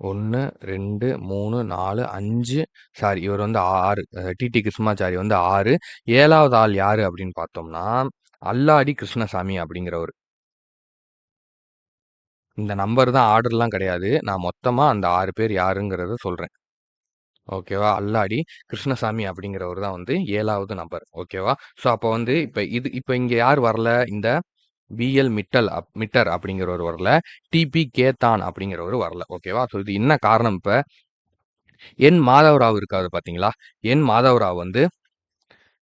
ஒன்று ரெண்டு மூணு நாலு அஞ்சு சாரி இவர் வந்து ஆறு. டிடி கிருஷ்ணமாச்சாரி வந்து ஆறு. ஏழாவது ஆள் யார் அப்படின்னு பார்த்தோம்னா அல்லாடி கிருஷ்ணசாமி அப்படிங்கிறவர். இந்த நம்பர் தான் ஆர்டர்லாம் கிடையாது. நான் மொத்தமாக அந்த ஆறு பேர் யாருங்கிறத சொல்கிறேன் ஓகேவா? அல்லாடி கிருஷ்ணசாமி அப்படிங்கிறவர் தான் வந்து ஏழாவது நம்பர். ஓகேவா? ஸோ அப்போ வந்து இப்போ இது இப்போ இங்கே யார் வரல? இந்த பிஎல் மிட்டல் அப் மிட்டர் அப்படிங்கிறவர் வரல. டிபி கேத்தான் அப்படிங்கிறவர் வரல. ஓகேவா? ஸோ இது என்ன காரணம் இப்போ? என் மாதவராவ் இருக்காது பார்த்தீங்களா என் மாதவராவ் வந்து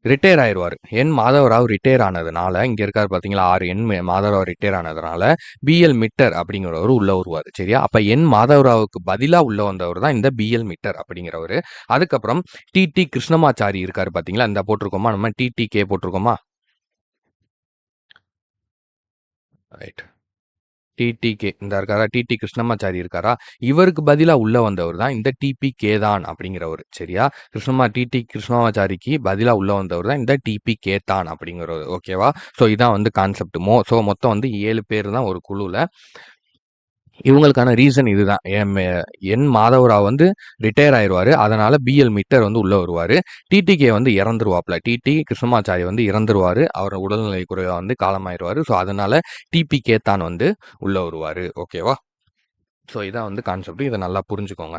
ரிட்டையர் ஆயிடுவார் என். மாதவராவ் ரிட்டையர் ஆனதுனால, இங்கே இருக்கார் பார்த்தீங்களா ஆறு என். மாதவராவ் ரிட்டையர் ஆனதுனால, பி.எல். மிட்டர் அப்படிங்கிறவரு உள்ளே வருவார் சரியா? அப்போ என். மாதவராவுக்கு பதிலாக உள்ளே வந்தவர் தான் இந்த பி.எல். மிட்டர் அப்படிங்கிறவர் அதுக்கப்புறம் டி.டி. கிருஷ்ணமாச்சாரி இருக்கார் பார்த்தீங்களா? இந்த போட்டிருக்கோமா? நம்ம டி.டி.கே போட்டிருக்கோமா? ரைட். T T K. இந்தா இருக்காரா? T T. கிருஷ்ணமாச்சாரி இருக்காரா? இவருக்கு பதிலாக உள்ள வந்தவர் தான் இந்த டி.பி. கேதான் அப்படிங்கிறவர் சரியா? கிருஷ்ணமா டி.டி. கிருஷ்ணமாச்சாரிக்கு பதிலாக உள்ள வந்தவர் தான் இந்த டி.பி. கேதான் அப்படிங்கிறவர் ஓகேவா? ஸோ இதான் வந்து கான்செப்ட். மோ ஸோ மொத்தம் வந்து ஏழு பேர் தான் ஒரு குழுவில் இவங்களுக்கான ரீசன் இதுதான். என். மாதவராவ் வந்து ரிட்டையர் ஆயிடுவாரு அதனால பி.எல். மிட்டர் வந்து உள்ள வருவார் டி.டி.கே வந்து இறந்துருவாப்ல. டி.டி. கிருஷ்ணமாச்சாரி வந்து இறந்துருவாரு. அவர் உடல்நிலை குறைவாக வந்து காலமாயிருவாரு. ஸோ அதனால டிபிகே தான் வந்து உள்ள வருவாரு. ஓகேவா? ஸோ இதான் வந்து கான்செப்ட். இதை நல்லா புரிஞ்சுக்கோங்க.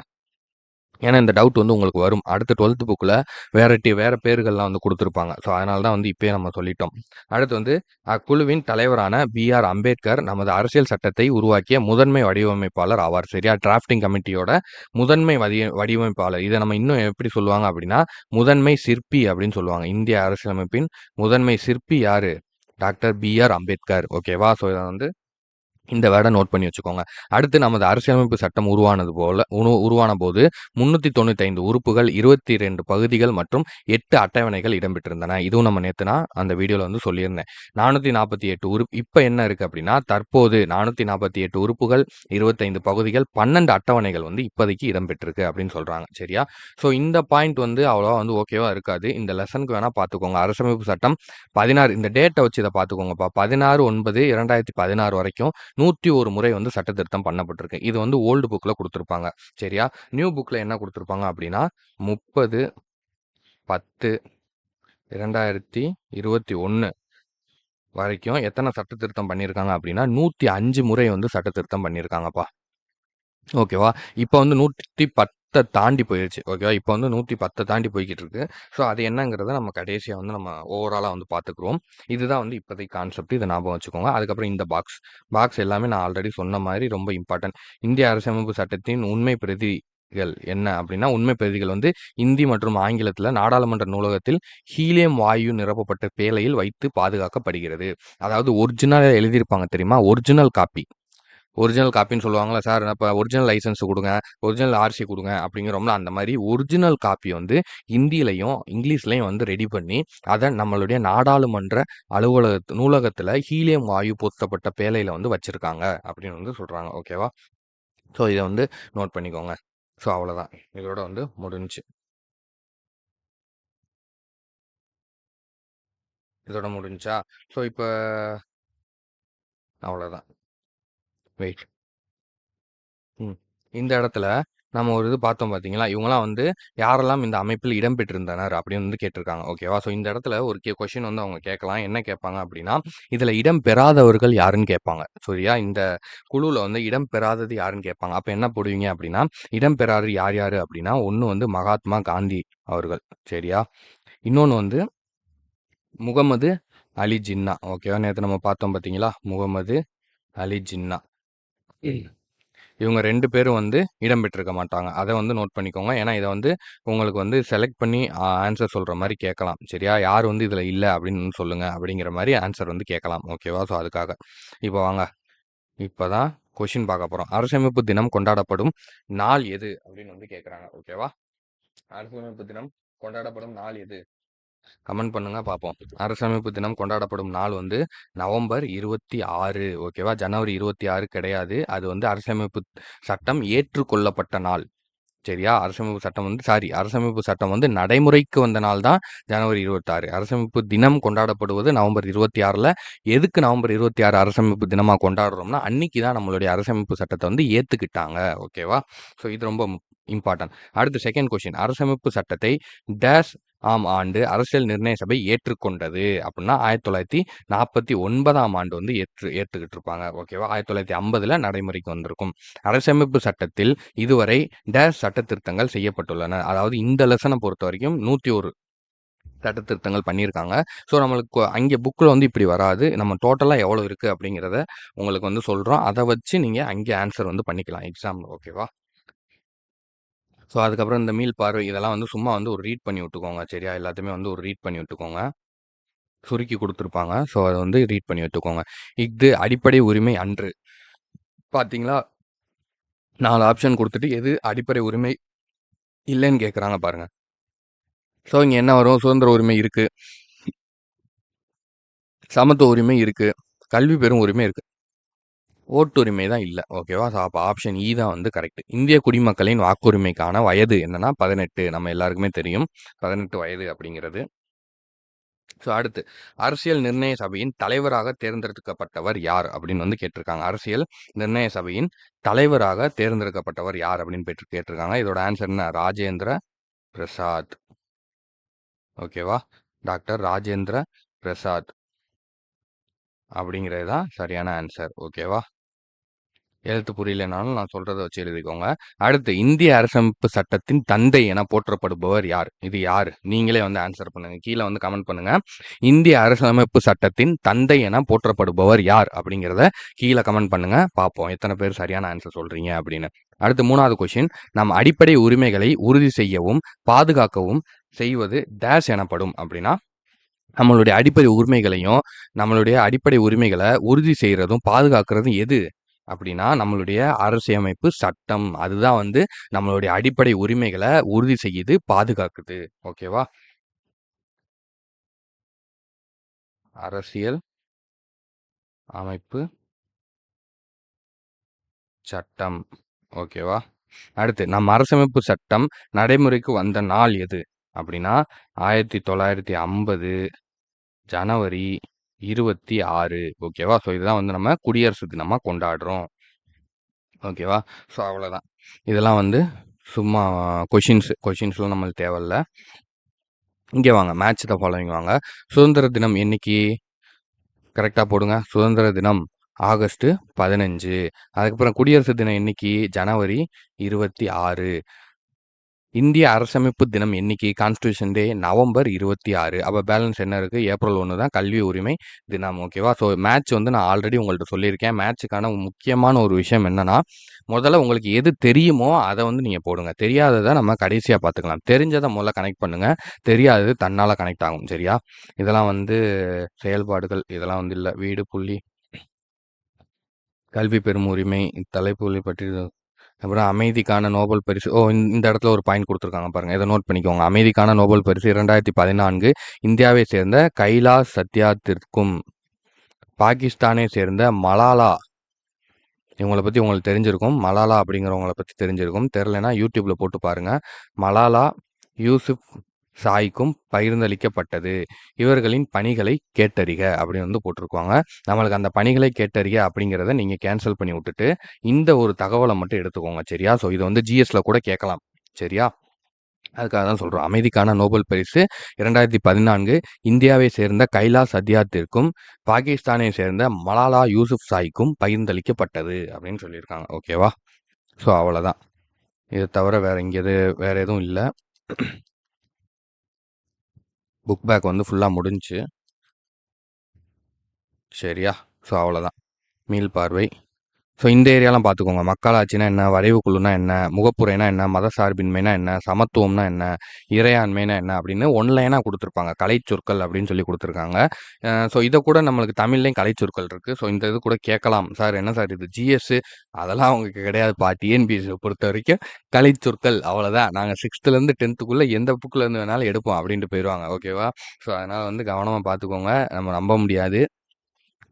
ஏன்னா இந்த டவுட் வந்து உங்களுக்கு வரும். அடுத்த டுவெல்த் புக்கில் வேறு டி வேறு பேர்கள்லாம் வந்து கொடுத்துருப்பாங்க ஸோ அதனால தான் வந்து இப்போயே நம்ம சொல்லிட்டோம். அடுத்து வந்து அக்குழுவின் தலைவரான பி.ஆர். அம்பேத்கர் நமது அரசியல் சட்டத்தை உருவாக்கிய முதன்மை வடிவமைப்பாளர் ஆவார். சரியா? டிராஃப்டிங் கமிட்டியோட முதன்மை வடி வடிவமைப்பாளர். இதை நம்ம இன்னும் எப்படி சொல்லுவாங்க அப்படின்னா, முதன்மை சிற்பி அப்படின்னு சொல்லுவாங்க. இந்திய அரசியலமைப்பின் முதன்மை சிற்பி யார் டாக்டர் பி.ஆர். அம்பேத்கர். ஓகேவா? ஸோ இதை வந்து இந்த வேர்ட நோட் பண்ணி வச்சுக்கோங்க. அடுத்து நமது அரசியலமைப்பு சட்டம் உருவானது போல உரு உருவான போது 395 உறுப்புகள், 22 பகுதிகள் மற்றும் எட்டு அட்டவணைகள் இடம்பெற்றிருந்தன. இதுவும் நம்ம நேற்றுனா நான் அந்த வீடியோவில் வந்து சொல்லியிருந்தேன். நானூற்றி நாற்பத்தி எட்டு உறுப்பு இப்போ என்ன இருக்கு அப்படின்னா, தற்போது 448 உறுப்புகள், 25 பகுதிகள், 12 அட்டவணைகள் வந்து இப்போதைக்கு இடம்பெற்றிருக்கு அப்படின்னு சொல்றாங்க. சரியா? ஸோ இந்த பாயிண்ட் வந்து அவ்வளோவா வந்து ஓகேவா இருக்காது. இந்த லெசனுக்கு வேணா பார்த்துக்கோங்க. அரசமைப்பு சட்டம் 16 இந்த டேட்டை வச்சு இதை பார்த்துக்கோங்கப்பா. 16/9/2016 வரைக்கும் 101 முறை வந்து சட்ட திருத்தம் பண்ணப்பட்டிருக்கு. இது வந்து ஓல்டு புக்கில் கொடுத்துருப்பாங்க சரியா? நியூ புக்கில் என்ன கொடுத்துருப்பாங்க அப்படின்னா, 30/10/2021 வரைக்கும் எத்தனை சட்ட திருத்தம் பண்ணியிருக்காங்க அப்படின்னா, 105 முறை வந்து சட்ட திருத்தம் பண்ணியிருக்காங்கப்பா. ஓகேவா? இப்போ வந்து நூற்றி பத் பத்தை தாண்டி போயிருச்சு. ஓகேவா? இப்போ வந்து 110 தாண்டி போய்கிட்டு இருக்கு. ஸோ அது என்னங்கிறத நம்ம கடைசியாக வந்து நம்ம ஓவராலாக வந்து பார்த்துக்குருவோம். இதுதான் வந்து இப்போதைக்கு கான்செப்ட். இதை ஞாபகம் வச்சுக்கோங்க. அதுக்கப்புறம் இந்த பாக்ஸ். பாக்ஸ் எல்லாமே நான் ஆல்ரெடி சொன்ன மாதிரி ரொம்ப இம்பார்ட்டன்ட். இந்திய அரசமைப்பு சட்டத்தின் உண்மை பிரதிகள் என்ன அப்படின்னா, உண்மை பிரதிகள் வந்து இந்தி மற்றும் ஆங்கிலத்தில் நாடாளுமன்ற நூலகத்தில் ஹீலியம் வாயு நிரப்பப்பட்ட பேலையில் வைத்து பாதுகாக்கப்படுகிறது. அதாவது ஒரிஜினல் எழுதியிருப்பாங்க தெரியுமா? Original copy. ஒரிஜினல் காப்பின்னு சொல்லுவாங்களா சார் இப்போ ஒரிஜினல் லைசென்ஸ் கொடுங்க ஒரிஜினல் ஆர்சி கொடுங்க அப்படிங்கிறோம்ல, அந்த மாதிரி ஒரிஜினல் காப்பி வந்து ஹிந்திலையும் இங்கிலீஷ்லையும் வந்து ரெடி பண்ணி, அதை நம்மளுடைய நாடாளுமன்ற அலுவலக நூலகத்தில் ஹீலியம் வாயு பொருத்தப்பட்ட பேலையில் வந்து வச்சுருக்காங்க அப்படின்னு வந்து சொல்கிறாங்க ஓகேவா? ஸோ இதை வந்து நோட் பண்ணிக்கோங்க. ஸோ அவ்வளோதான். இதோட வந்து முடிஞ்சு இதோட முடிஞ்சுச்சா? ஸோ இப்போ அவ்வளோதான். வெயிட். ம். இந்த இடத்துல நம்ம ஒரு இது பார்த்தோம் பார்த்தீங்களா? இவங்கலாம் வந்து யாரெல்லாம் இந்த அமைப்பில் இடம்பெற்றிருந்தனர் அப்படின்னு வந்து கேட்டிருக்காங்க. ஓகேவா? ஸோ இந்த இடத்துல ஒரு கே கொஸ்டின் வந்து அவங்க கேட்கலாம். என்ன கேட்பாங்க அப்படின்னா, இதில் இடம் பெறாதவர்கள் யாருன்னு கேட்பாங்க. சரியா? இந்த குழுவுல வந்து இடம் பெறாதது யாருன்னு கேட்பாங்க. அப்ப என்ன போடுவீங்க அப்படின்னா, இடம் பெறாதது யார் யாரு அப்படின்னா, ஒன்று வந்து மகாத்மா காந்தி அவர்கள். சரியா? இன்னொன்னு வந்து முகமது அலி ஜின்னா. ஓகேவா? நேத்து நம்ம பார்த்தோம் பார்த்தீங்களா? முகமது அலி ஜின்னா. இவங்க ரெண்டு பேரும் வந்து இடம் பெற்றிருக்க மாட்டாங்க. அதை வந்து நோட் பண்ணிக்கோங்க. ஏன்னா இதை வந்து உங்களுக்கு வந்து செலக்ட் பண்ணி ஆன்சர் சொல்கிற மாதிரி கேட்கலாம். சரியா? யார் வந்து இதில் இல்லை அப்படின்னு சொல்லுங்க அப்படிங்கிற மாதிரி ஆன்சர் வந்து கேட்கலாம். ஓகேவா? ஸோ அதுக்காக. இப்போ வாங்க. இப்போ தான் கொஷின் பார்க்க போகிறோம் அரசமைப்பு தினம் கொண்டாடப்படும் நாள் எது? அப்படின்னு வந்து கேட்குறாங்க ஓகேவா? அரசமைப்பு தினம் கொண்டாடப்படும் நாள் எது? கமெண்ட் பண்ணுங்க பார்ப்போம். அரசியலமைப்பு தினம் கொண்டாடப்படும் நாள் வந்து நவம்பர் 26 ஓகேவா? ஜனவரி 26 கிடையாது. அது வந்து அரசியலமைப்பு சட்டம் ஏற்றுக்கொள்ளப்பட்ட நாள். சரியா? அரசியலமைப்பு சட்டம் வந்து சாரி அரசியலமைப்பு சட்டம் வந்து நடைமுறைக்கு வந்த நாள் தான் ஜனவரி 26. அரசியலமைப்பு தினம் கொண்டாடப்படுவது நவம்பர் 26ல. எதுக்கு நவம்பர் 26 அரசியலமைப்பு தினமா கொண்டாடுறோம்னா, அன்னைக்கு தான் நம்மளுடைய அரசியலமைப்பு சட்டத்த வந்து ஏத்துக்கிட்டாங்க. ஓகேவா? ஸோ இது ரொம்ப இம்பார்ட்டன்ட். அடுத்து செகண்ட் கொஸ்டின். அரசமைப்பு சட்டத்தை டேஷ் ஆம் ஆண்டு அரசியல் நிர்ணய சபை ஏற்றுக்கொண்டது அப்படின்னா 1949ஆம் ஆண்டு வந்து ஏற்று ஏற்றுக்கிட்டு இருப்பாங்க. ஓகேவா? 1950ல நடைமுறைக்கு வந்திருக்கும். அரசமைப்பு சட்டத்தில் இதுவரை டேஷ் சட்ட திருத்தங்கள் செய்யப்பட்டுள்ளன. அதாவது இந்த லெசனை பொறுத்த பொறுத்தவரைக்கும் 101 சட்ட திருத்தங்கள் பண்ணியிருக்காங்க. ஸோ நம்மளுக்கு அங்கே புக்கில் வந்து இப்படி வராது. நம்ம டோட்டலாக எவ்வளோ இருக்குது அப்படிங்கிறத உங்களுக்கு வந்து சொல்கிறோம் அதை வச்சு நீங்கள் அங்கே ஆன்சர் வந்து பண்ணிக்கலாம் எக்ஸாம்ல. ஓகேவா? ஸோ அதுக்கப்புறம் இந்த மீள் பார்வை இதெல்லாம் வந்து சும்மா வந்து ஒரு ரீட் பண்ணி விட்டுக்கோங்க சரியா? எல்லாத்தையுமே வந்து ஒரு ரீட் பண்ணி விட்டுக்கோங்க. சுருக்கி கொடுத்துருப்பாங்க. ஸோ அதை வந்து ரீட் பண்ணி விட்டுக்கோங்க. இது அடிப்படை உரிமை அன்று. பார்த்தீங்களா நாலு ஆப்ஷன் கொடுத்துட்டு எது அடிப்படை உரிமை இல்லைன்னு கேட்குறாங்க பாருங்கள் ஸோ இங்கே என்ன வரும்? சுதந்திர உரிமை இருக்குது சமத்துவ உரிமை இருக்குது கல்வி பெறும் உரிமை இருக்குது ஓட்டுரிமை தான் இல்லை. ஓகேவா ஸோ அப்போ ஆப்ஷன் இ e தான் வந்து கரெக்ட் இந்திய குடிமக்களின் வாக்குரிமைக்கான வயது என்னன்னா பதினெட்டு. நம்ம எல்லாருக்குமே தெரியும். பதினெட்டு வயது அப்படிங்கிறது. ஸோ அடுத்து அரசியல் நிர்ணய சபையின் தலைவராக தேர்ந்தெடுக்கப்பட்டவர் யார் அப்படின்னு வந்து கேட்டிருக்காங்க. அரசியல் நிர்ணய சபையின் தலைவராக தேர்ந்தெடுக்கப்பட்டவர் யார் அப்படின்னு பெற்று கேட்டிருக்காங்க. இதோட ஆன்சர் என்ன? ராஜேந்திர பிரசாத். ஓகேவா டாக்டர் ராஜேந்திர பிரசாத். அப்படிங்கிறது தான் சரியான ஆன்சர் ஓகேவா எழுத்து புரியலனாலும் நான் சொல்றத வச்சு எழுதிக்கோங்க. அடுத்து இந்திய அரசமைப்பு சட்டத்தின் தந்தை என போற்றப்படுபவர் யார்? இது யார்? நீங்களே வந்து ஆன்சர் பண்ணுங்க. கீழே வந்து கமெண்ட் பண்ணுங்க. இந்திய அரசமைப்பு சட்டத்தின் தந்தை என போற்றப்படுபவர் யார்? அப்படிங்கிறத கீழே கமெண்ட் பண்ணுங்க. பார்ப்போம். எத்தனை பேர் சரியான ஆன்சர் சொல்றீங்க அப்படின்னு. அடுத்து மூணாவது கொஸ்டின் நம் அடிப்படை உரிமைகளை உறுதி செய்யவும் பாதுகாக்கவும் செய்வது டேஷ் எனப்படும் அப்படின்னா நம்மளுடைய அடிப்படை உரிமைகளையும் நம்மளுடைய அடிப்படை உரிமைகளை உறுதி செய்கிறதும் பாதுகாக்கிறதும் எது? அப்படின்னா நம்மளுடைய அரசியமைப்பு சட்டம். அதுதான் வந்து நம்மளுடைய அடிப்படை உரிமைகளை உறுதி செய்யுது பாதுகாக்குது. ஓகேவா? அரசியல் அமைப்பு சட்டம். ஓகேவா? அடுத்து நம் அரசமைப்பு சட்டம் நடைமுறைக்கு வந்த நாள் எது? அப்படின்னா ஆயிரத்தி தொள்ளாயிரத்தி ஐம்பது ஜனவரி இருபத்தி ஆறு. ஓகேவா ஸோ இதுதான் வந்து நம்ம குடியரசு தினமாக கொண்டாடுறோம். ஓகேவா ஸோ அவ்வளோதான் இதெல்லாம் வந்து சும்மா கொஷின்ஸ் கொஷின்ஸ்லாம் நம்மளுக்கு தேவையில்ல. இங்கே வாங்க மேட்ச் த ஃபாலோவிங் வாங்க. சுதந்திர தினம் என்னைக்கு? கரெக்டாக போடுங்க. சுதந்திர தினம் ஆகஸ்ட்டு பதினஞ்சு. அதுக்கப்புறம் குடியரசு தினம் என்னைக்கு? ஜனவரி இருபத்தி ஆறு. இந்திய அரசமைப்பு தினம் என்னைக்கு கான்ஸ்டியூஷன் டே நவம்பர் இருபத்தி ஆறு. அப்போ பேலன்ஸ் என்ன இருக்குது ஏப்ரல் ஒன்று தான் கல்வி உரிமை தினம் ஓகேவா ஸோ மேட்ச் வந்து நான் ஆல்ரெடி உங்கள்கிட்ட சொல்லியிருக்கேன். மேட்ச்சுக்கான முக்கியமான ஒரு விஷயம் என்னன்னா முதல்ல உங்களுக்கு எது தெரியுமோ அதை வந்து நீங்கள் போடுங்க. தெரியாததை நம்ம கடைசியாக பார்த்துக்கலாம். தெரிஞ்சதை முதல்ல கனெக்ட் பண்ணுங்கள் தெரியாதது தன்னால் கனெக்ட் ஆகும் சரியா? இதெல்லாம் வந்து செயல்பாடுகள் இதெல்லாம் வந்து இல்லை. வீடு புள்ளி கல்வி பெறும் உரிமை தலைப்புகளை பற்றி அப்புறம் அமைதிக்கான நோபல் பரிசு ஓ இந்த இடத்துல ஒரு பாயிண்ட் கொடுத்துருக்காங்க பாருங்கள் இதை நோட் பண்ணிக்கோங்க. அமைதிக்கான நோபல் பரிசு இரண்டாயிரத்தி பதினான்கு இந்தியாவை சேர்ந்த கைலாஷ் சத்யாத்திற்கும் பாகிஸ்தானை சேர்ந்த மலாலா இவங்களை பற்றி உங்களுக்கு தெரிஞ்சிருக்கும். மலாலா அப்படிங்கிறவங்கள பற்றி தெரிஞ்சிருக்கும். தெரிலனா யூடியூப்பில் போட்டு பாருங்கள் மலாலா யூசுப் சாய்க்கும் பகிர்ந்தளிக்கப்பட்டது. இவர்களின் பணிகளை கேட்டறிக அப்படின்னு வந்து போட்டிருக்குவாங்க நம்மளுக்கு அந்த பணிகளை கேட்டறிக அப்படிங்கிறத நீங்கள் கேன்சல் பண்ணி விட்டுட்டு இந்த ஒரு தகவலை மட்டும் எடுத்துக்கோங்க சரியா? ஸோ இதை வந்து ஜிஎஸ்ல கூட கேட்கலாம் சரியா? அதுக்காக தான் சொல்கிறோம் அமைதிக்கான நோபல் பரிசு இரண்டாயிரத்தி பதினான்கு இந்தியாவை சேர்ந்த கைலாஷ் சத்யாத்திற்கும் பாகிஸ்தானை சேர்ந்த மலாலா யூசுப் சாய்க்கும் பகிர்ந்தளிக்கப்பட்டது அப்படின்னு சொல்லியிருக்காங்க. ஓகேவா ஸோ அவ்வளோதான் இதை தவிர வேறு இங்கே எது வேறு எதுவும் இல்லை. புக் பேக் வந்து ஃபுல்லாக முடிஞ்சு சரியா? ஸோ அவ்வளோதான் மீள் பார்வை. ஸோ இந்த ஏரியாலாம் பார்த்துக்கோங்க மக்களாட்சினா என்ன? வரைவுக்குழுனா என்ன? முகப்புரைனா என்ன? மத சார்பின்மைனா என்ன? சமத்துவம்னா என்ன? இறையாண்மைனா என்ன? அப்படின்னு ஒன்லைனாக கொடுத்துருப்பாங்க. கலைச்சொற்கள் அப்படின்னு சொல்லி கொடுத்துருக்காங்க. ஸோ இதை கூட நம்மளுக்கு தமிழ்லேயும் கலைச்சொற்கள் இருக்குது ஸோ இந்த இது கூட கேட்கலாம். சார் என்ன சார் இது? ஜிஎஸ்ஸு அதெல்லாம் அவங்களுக்கு கிடையாதுப்பா டிஎன்பிஎஸ்சி பொறுத்த வரைக்கும் கலைச்சொற்கள். அவ்வளோதான் நாங்கள் சிக்ஸ்த்துலேருந்து டென்த்துக்குள்ளே எந்த புக்கில் வேணாலும் எடுப்போம் அப்படின்ட்டு போயிடுவாங்க ஓகேவா ஸோ அதனால் வந்து கவனமாக பார்த்துக்கோங்க நம்ம நம்ப முடியாது.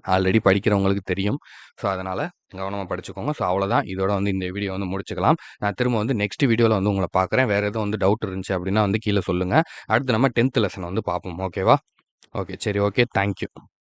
ஆல்ரெடி படிக்கிறவங்களுக்கு தெரியும். ஸோ அதனால் கவனமாக படிச்சுக்கோங்க. ஸோ அவ்வளோதான். இதோட வந்து இந்த வீடியோ வந்து முடிச்சுக்கலாம். நான் திரும்ப வந்து நெக்ஸ்ட் வீடியோவில் வந்து உங்களை பார்க்குறேன். வேறு எதுவும் வந்து டவுட் இருந்துச்சு அப்படின்னா வந்து கீழே சொல்லுங்கள் அடுத்து நம்ம டென்த் லெசன் வந்து பார்ப்போம். ஓகேவா? ஓகே. சரி ஓகே. தேங்க்யூ.